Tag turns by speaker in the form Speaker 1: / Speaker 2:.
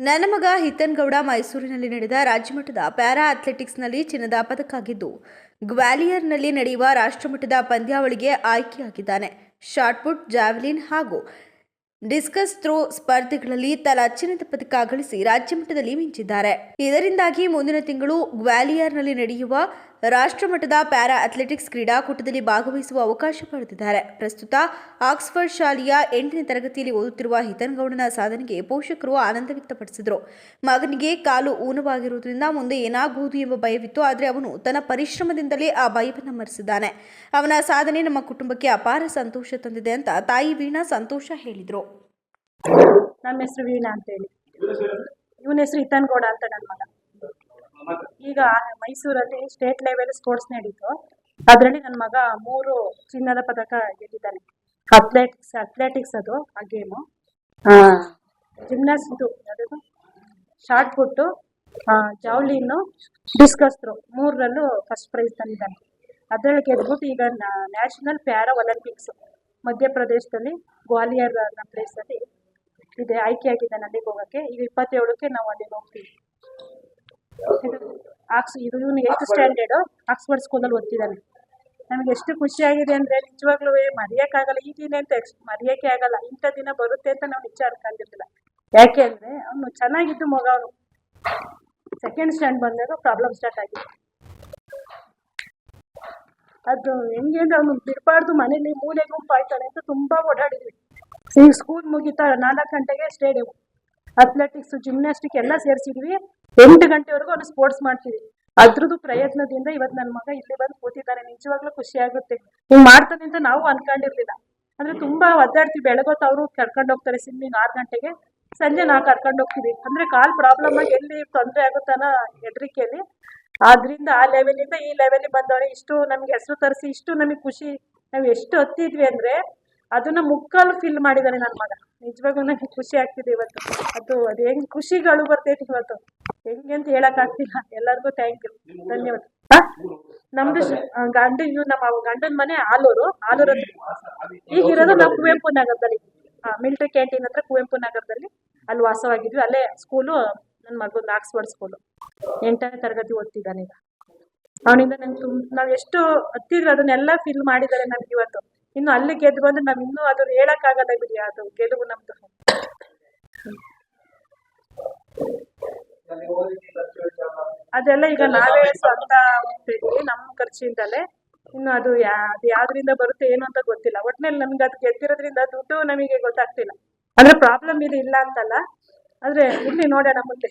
Speaker 1: ನನ್ನ ಮಗ ಹಿತನ್ಗೌಡ ಮೈಸೂರಿನಲ್ಲಿ ನಡೆದ ರಾಜ್ಯಮಟ್ಟದ ಪ್ಯಾರಾ ಅಥ್ಲೆಟಿಕ್ಸ್ನಲ್ಲಿ ಚಿನ್ನದ ಪದಕ ಗ್ವಾಲಿಯರ್ನಲ್ಲಿ ನಡೆಯುವ ರಾಷ್ಟ್ರಮಟ್ಟದ ಪಂದ್ಯಾವಳಿಗೆ ಆಯ್ಕೆಯಾಗಿದ್ದಾನೆ. ಶಾರ್ಟ್ಪುಟ್ ಜಾವೆಲಿನ್ ಹಾಗೂ ಡಿಸ್ಕಸ್ ಥ್ರೋ ಸ್ಪರ್ಧೆಗಳಲ್ಲಿ ತಲಾ ಚಿನ್ನದ ಪದಕ ಗಳಿಸಿ ರಾಜ್ಯಮಟ್ಟದಲ್ಲಿ ಮಿಂಚಿದ್ದಾರೆ. ಇದರಿಂದಾಗಿ ಮುಂದಿನ ತಿಂಗಳು ಗ್ವಾಲಿಯರ್ನಲ್ಲಿ ನಡೆಯುವ ರಾಷ್ಟ್ರಮಟ್ಟದ ಪ್ಯಾರಾ ಅಥ್ಲೆಟಿಕ್ಸ್ ಕ್ರೀಡಾಕೂಟದಲ್ಲಿ ಭಾಗವಹಿಸುವ ಅವಕಾಶ ಪಡೆದಿದ್ದಾರೆ. ಪ್ರಸ್ತುತ ಆಕ್ಸ್ಫರ್ಡ್ ಶಾಲೆಯ ಎಂಟನೇ ತರಗತಿಯಲ್ಲಿ ಓದುತ್ತಿರುವ ಹಿತನ್ಗೌಡನ ಸಾಧನೆಗೆ ಪೋಷಕರು ಆನಂದ ವ್ಯಕ್ತಪಡಿಸಿದರು. ಮಗನಿಗೆ ಕಾಲು ಊನವಾಗಿರುವುದರಿಂದ ಮುಂದೆ ಏನಾಗುವುದು ಎಂಬ ಭಯವಿತ್ತು. ಆದರೆ ಅವನು ತನ್ನ ಪರಿಶ್ರಮದಿಂದಲೇ ಆ ಭಯವನ್ನು ಮರೆಸಿದ್ದಾನೆ. ಅವನ ಸಾಧನೆ ನಮ್ಮ ಕುಟುಂಬಕ್ಕೆ ಅಪಾರ ಸಂತೋಷ ತಂದಿದೆ ಅಂತ ತಾಯಿ ವೀಣಾ ಸಂತೋಷ ಹೇಳಿದರು.
Speaker 2: ನಮ್ಮ ಹೆಸರು ವೀಣಾ ಅಂತ ಹೇಳಿ. ಇವನ ಹೆಸರು ಹಿತನ್ಗೌಡ ಅಂತ ನನ್ನ ಮಗ. ಈಗ ಮೈಸೂರಲ್ಲಿ ಸ್ಟೇಟ್ ಲೆವೆಲ್ ಸ್ಪೋರ್ಟ್ಸ್ ನಡೀತು. ಅದರಲ್ಲಿ ನನ್ನ ಮಗ ಮೂರು ಚಿನ್ನದ ಪದಕ ಗೆದ್ದಿದ್ದಾನೆ. ಅಥ್ಲೆಟಿಕ್ಸ್ ಅಥ್ಲೆಟಿಕ್ಸ್ ಅದು, ಆ ಗೇಮು ಜಿಮ್ನಾಸ್ ಇದು ಯಾವುದು shot put javelin discus throw ಮೂರರಲ್ಲೂ first prize ತಂದಿದ್ದಾನೆ. ಅದರಲ್ಲಿ ಗೆದ್ಬಿಟ್ಟು ಈಗ ನ್ಯಾಷನಲ್ ಪ್ಯಾರಾ ಒಲಿಂಪಿಕ್ಸ್ ಮಧ್ಯಪ್ರದೇಶದಲ್ಲಿ ಗ್ವಾಲಿಯರ್ ಅನ್ನೋ ಪ್ಲೇಸಲ್ಲಿ ಇದೆ ಆಯ್ಕೆ ಆಗಿದ್ದಾನೆ ಅಲ್ಲಿಗೆ ಹೋಗೋಕ್ಕೆ. ಈಗ ಇಪ್ಪತ್ತೇಳಕ್ಕೆ ನಾವು ಅಲ್ಲಿಗೆ ಹೋಗ್ತೀವಿ. ಆಕ್ಸ್ ಇದು ಇವನು ಏಯ್ತ್ ಸ್ಟ್ಯಾಂಡರ್ಡು ಆಕ್ಸ್ಫರ್ಡ್ ಸ್ಕೂಲಲ್ಲಿ ಓದ್ತಿದ್ದಾನೆ. ನಮಗೆ ಎಷ್ಟು ಖುಷಿಯಾಗಿದೆ ಅಂದರೆ ನಿಜವಾಗ್ಲೂ ಮರೆಯೋಕ್ಕಾಗಲ್ಲ ಈ ದಿನ ಅಂತ ಎಕ್ಸ್ ಮರೆಯೋಕ್ಕೆ ಆಗಲ್ಲ ಇಂಥ ದಿನ ಬರುತ್ತೆ ಅಂತ ನಾವು ನಿಜ ಅನ್ಕೊಂಡಿರ್ಲಿಲ್ಲ ಯಾಕೆ ಅಂದರೆ ಅವನು ಚೆನ್ನಾಗಿದ್ದು ಮಗ ಅವನು. ಸೆಕೆಂಡ್ ಸ್ಟ್ಯಾಂಡ್ ಬಂದಾಗ ಪ್ರಾಬ್ಲಮ್ ಸ್ಟಾರ್ಟ್ ಆಗಿದೆ. ಅದು ಹೆಂಗೆ ಅಂದ್ರೆ ಅವನು ಬಿಡಬಾರ್ದು ಮನೇಲಿ ಮೂಲೆ ಗುಂಪು ಆಯ್ತಾನೆ ಅಂತ ತುಂಬ ಓಡಾಡಿದ್ವಿ. ಈಗ ಸ್ಕೂಲ್ ಮುಗಿತಾ ನಾಲ್ಕು ಗಂಟೆಗೆ ಸ್ಟೇಡಿಯಂ ಅಥ್ಲೆಟಿಕ್ಸ್ ಜಿಮ್ನಾಸ್ಟಿಕ್ ಎಲ್ಲ ಸೇರಿಸಿದ್ವಿ. ಎಂಟು ಗಂಟೆವರೆಗೂ ಅವ್ನು ಸ್ಪೋರ್ಟ್ಸ್ ಮಾಡ್ತೀವಿ ಅದ್ರದ್ದು ಪ್ರಯತ್ನದಿಂದ ಇವತ್ತು ನನ್ನ ಮಗ ಇಲ್ಲಿ ಬಂದು ಕೂತಿದ್ದಾನೆ ನಿಜವಾಗ್ಲೂ ಖುಷಿ ಆಗುತ್ತೆ. ಹಿಂಗ್ ಮಾಡ್ತಾನೆ ಅಂತ ನಾವು ಅನ್ಕೊಂಡಿರ್ಲಿಲ್ಲ. ಅಂದ್ರೆ ತುಂಬಾ ಒದ್ದಾಡ್ತೀವಿ. ಬೆಳಗೊತ್ತು ಅವರು ಕರ್ಕೊಂಡು ಹೋಗ್ತಾರೆ ಸ್ವಿಮ್ಮಿಂಗ್ ಆರು ಗಂಟೆಗೆ. ಸಂಜೆ ನಾ ಕರ್ಕೊಂಡು ಹೋಗ್ತೀವಿ ಅಂದ್ರೆ ಕಾಲ್ ಪ್ರಾಬ್ಲಮ್ ಆಗಿ ಎಲ್ಲಿ ತೊಂದರೆ ಆಗುತ್ತಾನ ಹೆದರಿಕೆಯಲ್ಲಿ. ಆದ್ರಿಂದ ಆ ಲೆವೆಲಿಂದ ಈ ಲೆವೆಲ್ ಬಂದವರೆ ಇಷ್ಟು ನಮ್ಗೆ ಹೆಸರು ತರಿಸಿ, ಇಷ್ಟು ನಮಗೆ ಖುಷಿ. ನಾವು ಎಷ್ಟು ಹತ್ತಿದ್ವಿ ಅಂದ್ರೆ ಅದನ್ನ ಮುಕ್ಕಾಲು ಫಿಲ್ ಮಾಡಿದಾನೆ ನನ್ನ ಮಗ. ನಿಜವಾಗ್ಲೂ ನನಗೆ ಖುಷಿ ಆಗ್ತಿದೆ ಇವತ್ತು. ಅದು ಅದು ಹೆಂಗ್ ಖುಷಿಗಳು ಬರ್ತೈತಿ ಇವತ್ತು. ಹೆಂಗೆ ಅಂತ ಹೇಳಕ್ ಆಗ್ತಿಲ್ಲ. ಎಲ್ಲರಿಗೂ ಥ್ಯಾಂಕ್ ಯು ಧನ್ಯವಾದ? ನಮ್ದು ಗಂಡ ಇವ್ ನಮ್ಮ ಗಂಡನ ಮನೆ ಆಲೂರು. ಆಲೂರು ಈಗ ಇರೋದು ನಾವು ಕುವೆಂಪು ನಗರದಲ್ಲಿ. ಮಿಲಿಟರಿ ಕ್ಯಾಂಟೀನ್ ಹತ್ರ ಕುವೆಂಪು ನಗರದಲ್ಲಿ. ಅಲ್ಲಿ ವಾಸವಾಗಿದ್ವಿ. ಅಲ್ಲೇ ಸ್ಕೂಲು ನನ್ನ ಮಗಂದು ಆಕ್ಸ್ಫರ್ಡ್ ಸ್ಕೂಲು ಎಂಟನೇ ತರಗತಿ ಓದ್ತಿದ್ದಾನೆ ಈಗ. ಅವನಿಂದ ನಂಗೆ ತುಂಬ ನಾವು ಎಷ್ಟು ಹತ್ತಿದ್ರು ಅದನ್ನೆಲ್ಲ ಫಿಲ್ ಮಾಡಿದ್ದಾರೆ ನಮ್ಗೆ ಇವತ್ತು. ಇನ್ನು ಅಲ್ಲಿ ಗೆದ್ದು ಬಂದ್ರೆ ನಾವ್ ಇನ್ನೂ ಅದು ಹೇಳಕ್ಕಾಗಲ್ಲ ಬಿಡಿ, ಅದು ಗೆಲುವು ನಮ್ದು. ಅದೆಲ್ಲ ಈಗ ನಾವೇ ಸ್ವಂತ ಹೋಗ್ತಿದ್ವಿ ನಮ್ಮ ಖರ್ಚಿಂದಲೇ. ಇನ್ನು ಅದು ಯಾ ಅದು ಯಾವ್ದ್ರಿಂದ ಬರುತ್ತೆ ಏನು ಅಂತ ಗೊತ್ತಿಲ್ಲ. ಒಟ್ನಲ್ಲಿ ನಮ್ಗೆ ಅದು ಗೆದ್ದಿರೋದ್ರಿಂದ ದುಡ್ಡು ನಮಗೆ ಗೊತ್ತಾಗ್ತಿಲ್ಲ. ಅಂದ್ರೆ ಪ್ರಾಬ್ಲಮ್ ಇದು ಇಲ್ಲ ಅಂತಲ್ಲ. ಆದ್ರೆ ಇಲ್ಲಿ ನೋಡೋಣ ಮುಂದೆ.